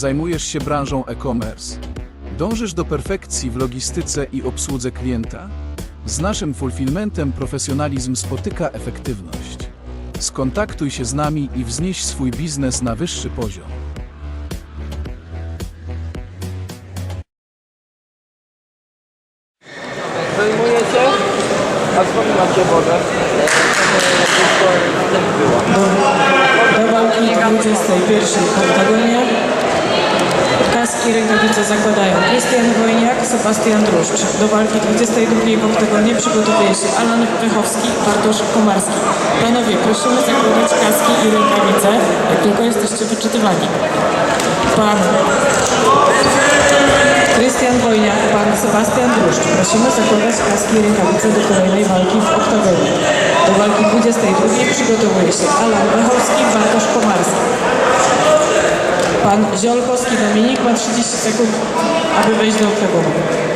Zajmujesz się branżą e-commerce. Dążysz do perfekcji w logistyce i obsłudze klienta? Z naszym fulfillmentem profesjonalizm spotyka efektywność. Skontaktuj się z nami i wznieś swój biznes na wyższy poziom. Zajmujecie? A skąd macie wodę? Do walki 21 w Kaski rękawice zakładają Krystian Wojniak, Sebastian Druszcz. Do walki 22 w oktagonie przygotowuje się Alan Pechowski, Bartosz Komarski. Panowie, prosimy zakładać kaski i rękawice, jak tylko jesteście wyczytywani. Pan Krystian Wojniak, pan Sebastian Druszcz. Prosimy zakładać kaski i rękawice do kolejnej walki w oktagonie. Do walki 22 przygotowuje się Alan Wechowski, Bartosz Komarski. Pan Ziolkowski Dominik ma 30 sekund, aby wejść do oktagonu.